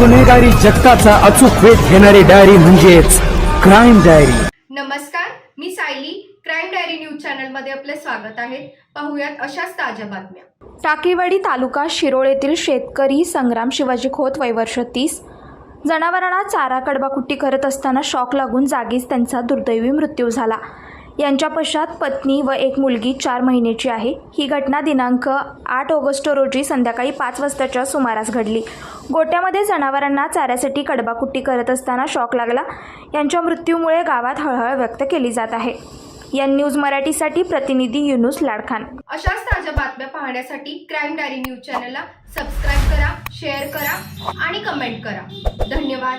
गुन्हेगारी जगताचा अचूक वेध घेणारी डायरी म्हणजेच क्राईम डायरी नमस्कार मी सायली. क्राईम डायरी न्यूज चॅनलमध्ये आपले स्वागत आहे. पाहुयात अशाच ताज्या बातम्या. टाकीवाडी तालुका शिरोळ येथील शेतकरी संग्राम शिवाजी खोत वयवर्ष तीस. जनावरांना चारा कडबाकुट्टी करत असताना शॉक लागून जागीच त्यांचा दुर्दैवी मृत्यू झाला. यांच्या पश्चात पत्नी व एक मुलगी चार महिन्याची आहे. ही घटना दिनांक आठ ऑगस्ट रोजी संध्याकाळी पाच वाजताच्या सुमारास घडली. गोट्यामध्ये जनावरांना चाऱ्यासाठी कडबाकुट्टी करत असताना शॉक लागला. यांच्या मृत्यूमुळे गावात हळहळ व्यक्त केली जात आहे. या न्यूज मराठीसाठी प्रतिनिधी युनुस लाडखान. अशाच ताज्या बातम्या पाहण्यासाठी क्राईम डायरी न्यूज चॅनलला सबस्क्राईब करा शेअर करा आणि कमेंट करा. धन्यवाद.